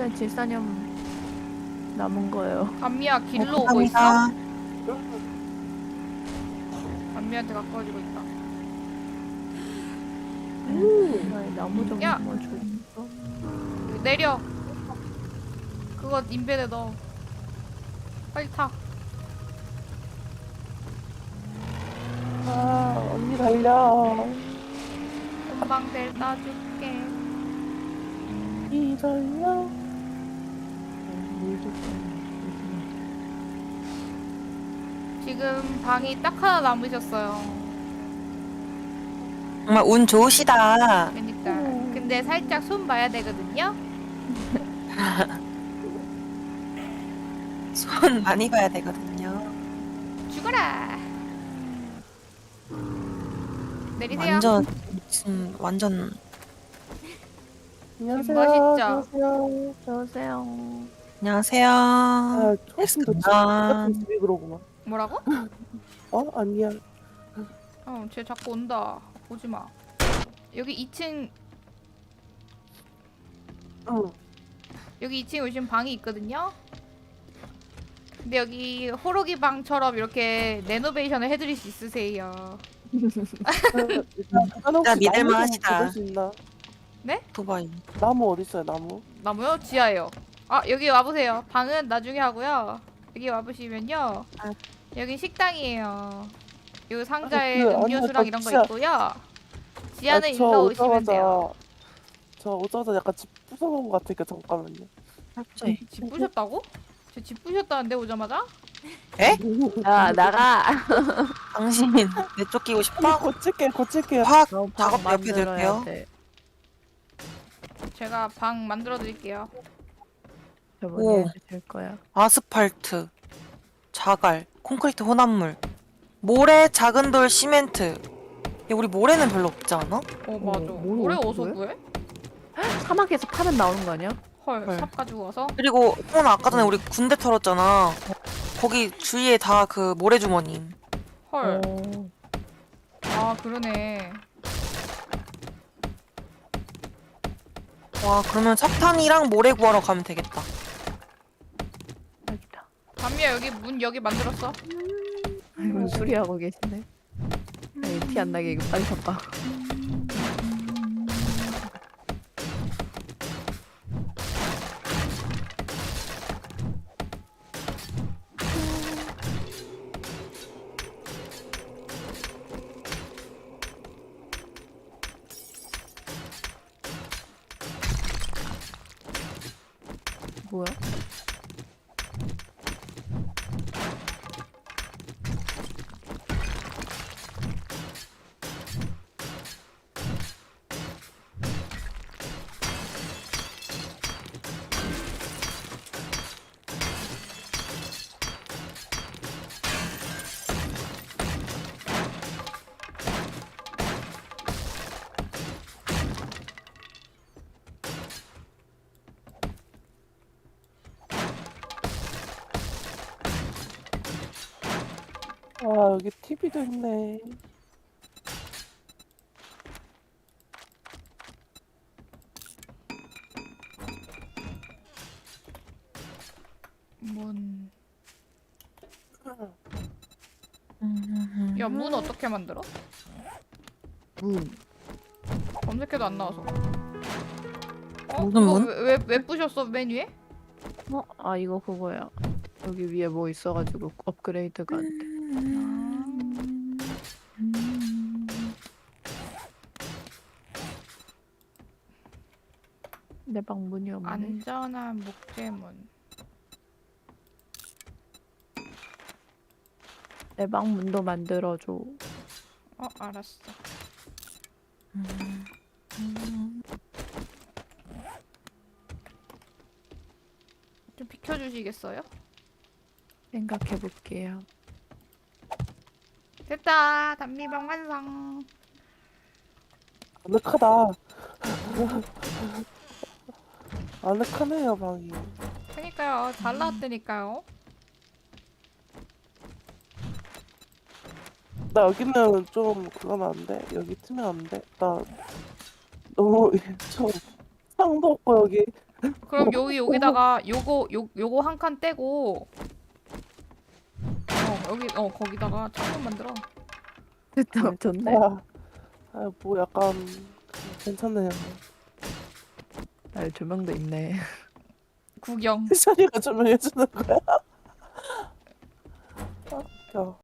네, 질사념 남은 거예요. 안미야 길로 오고 있어? 감사합니다. 안미한테 가까워지고 있다. 음. 나무 좀 야! 한번 줘. 내려. 그거 인벤에 넣어. 빨리 타. 아, 언니 달려. 금방 될 따줄게. 이 달려. 지금 방이 딱 하나 남으셨어요. 정말 운 좋으시다. 그러니까. 근데 살짝 손 봐야 되거든요. 손 많이 봐야 되거든요. 죽어라. 내리세요. 완전 지금 완전 안녕하세요. 멋있죠? 안녕하세요. 여보세요. 안녕하세요. 아. 같은 집이 그러구만. 뭐라고? 어? 아니야. 어, 쟤 자꾸 온다. 오지 마. 여기 2층 응. 여기 2층에 오시면 방이 있거든요. 근데 여기 호로기 방처럼 이렇게 레노베이션을 해드릴 수 있으세요. 일단 믿을만 하시다. 있나? 도바이. 나무 어디 있어요? 나무? 나무요? 지하에요. 아 여기 와보세요. 방은 나중에 하고요. 여기 와보시면요. 아. 여기 식당이에요. 이 상자에 아니, 그, 음료수랑 저 이런 거 진짜- 있고요. 지하는 아, 저 일로 오시면 돼요. 오자마자 저 오자마자 약간 집 부숴놓은 것 같으니까 잠깐만요. 갑자기. 집 부셨다고? 저 집 부셨다는데 오자마자? 야 나가. 당신 내 쫓기고 싶다? 고칠게, 고칠게요. 화학 너 작업 방 옆에 만들어야 둘게요. 돼. 제가 방 만들어 드릴게요. 저번에 오. 해주실 거야. 아스팔트, 자갈, 콘크리트 혼합물, 모래, 작은 돌, 시멘트. 야, 우리 모래는 별로 없지 않아? 어 맞아. 뭘 올해 어디서 어디서 구해? 사막에서 파면 나오는 거 아니야? 헐, 헐. 삽 가지고 와서? 그리고 혼 아까 전에 우리 군대 털었잖아. 거기 주위에 다 그 모래 주머니. 헐. 어. 아 그러네. 와 그러면 석탄이랑 모래 구하러 가면 되겠다. 담미야 여기 문 여기 만들었어? 아이고 수리하고 계시네. 티 안 나게 이거 빨리 섞어. 뭐야? 아, 여기 TV도 있네. 문. 음. 야문 어떻게 만들어? 문. 검색해도 안 나와서. 어? 무슨 그거 문? 왜, 왜, 왜 부셨어 맨 위에? 어? 아 이거 그거야. 여기 위에 뭐 있어가지고 업그레이드가 안 돼. 내 방 문이 없네. 안전한 목재문. 내 방 문도 만들어줘. 어 알았어. 좀 비켜주시겠어요? 생각해 볼게요. 됐다. 단미방 완성. 아늑하다. 아늑하네요, 방이. 그니까요. 잘 나왔다니까요. 나 여기는 좀 그건 안 돼. 여기 트면 안 돼. 나 너무 좀 상도 없고 여기 그럼 여기 여기다가 요거 요 요거 한 칸 떼고 어 여기 어 거기다가 창문 만들어. 됐다 좋네. 아, 아, 뭐 약간 괜찮네요. 아 조명도 있네. 구경. 세션이가 조명해주는 거야? 아, 웃겨.